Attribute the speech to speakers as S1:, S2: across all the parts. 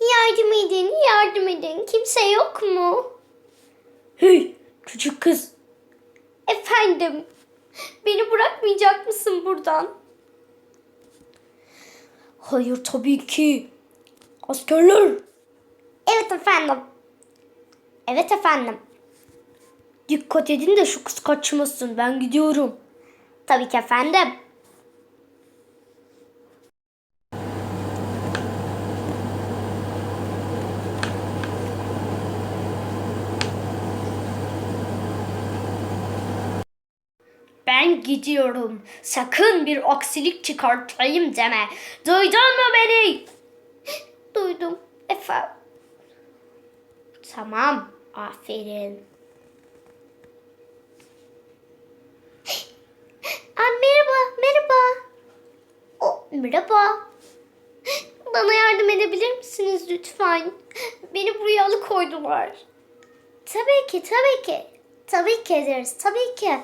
S1: Yardım edin, yardım edin. Kimse yok mu?
S2: Hey küçük kız.
S1: Efendim, beni bırakmayacak mısın buradan?
S2: Hayır tabii ki. Askerler
S1: Evet efendim. Evet efendim.
S2: dikkat edin de şu kız kaçmasın. Ben gidiyorum.
S1: Tabii ki efendim.
S2: Ben gidiyorum. Sakın bir aksilik çıkartayım deme. Duydun mu beni?
S1: Duydum efendim.
S2: Tamam. Aferin.
S1: Merhaba, merhaba. O, merhaba. Bana yardım edebilir misiniz lütfen? Beni buraya alıkoydular. Tabii ki, tabii ki. Tabii ki ederiz, tabii ki.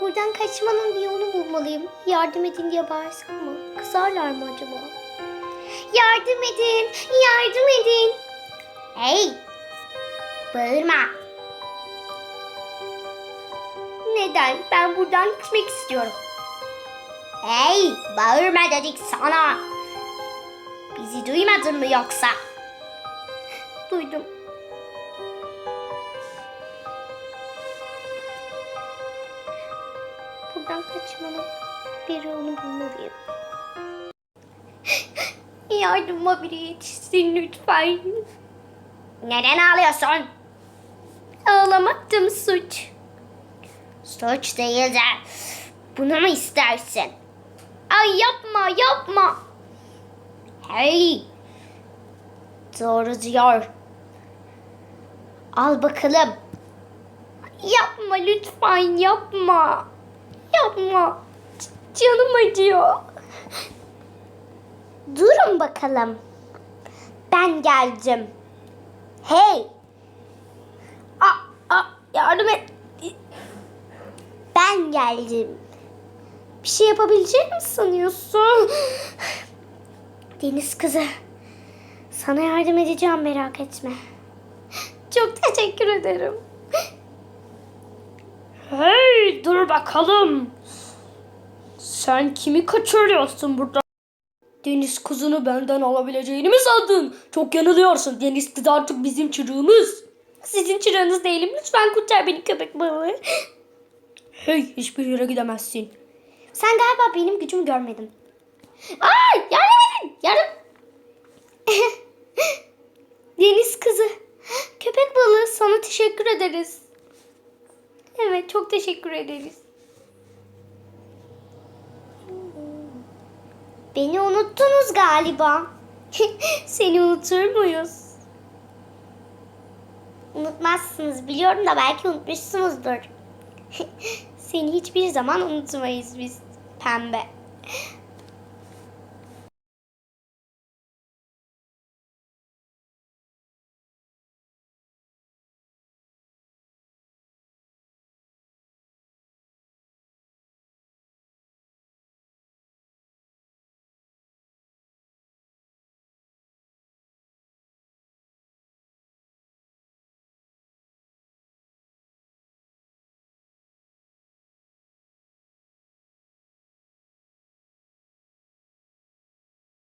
S1: Buradan kaçmanın bir yolunu bulmalıyım. Yardım edin diye bağırsam mı? Kızarlar mı acaba? Yardım edin, yardım edin. Hey, bağırma. Neden? Ben buradan gitmek istiyorum. Hey, bağırma dedik sana. Bizi duymadın mı yoksa? Duydum. Buradan kaçmanın bir yolunu bulmalıyım. Yardıma biri yetişsin lütfen. Neden ağlıyorsun? Ağlamaktım suç. Suç değil de bunu mu istersin? Ay yapma yapma. Hey. Doğru diyor. Al bakalım. Yapma lütfen yapma. Yapma. C- canım acıyor. Durun bakalım. Ben geldim. Hey. Aa, aa, yardım et. Ben geldim. Bir şey yapabilecek mi sanıyorsun? Deniz kızı. Sana yardım edeceğim merak etme. Çok teşekkür ederim.
S2: Hey dur bakalım. Sen kimi kaçırıyorsun burada? Deniz kızını benden alabileceğini mi sandın? Çok yanılıyorsun. Deniz kız artık bizim çırığımız.
S1: Sizin çırağınız değilim. Lütfen kurtar beni köpek balığı.
S2: Hey hiçbir yere gidemezsin.
S1: Sen galiba benim gücümü görmedin. Aa, yardım edin. Yardım. Deniz kızı. Köpek balığı sana teşekkür ederiz. Evet çok teşekkür ederiz. Beni unuttunuz galiba. Seni unutur muyuz? Unutmazsınız biliyorum da belki unutmuşsunuzdur. Seni hiçbir zaman unutmayız biz pembe.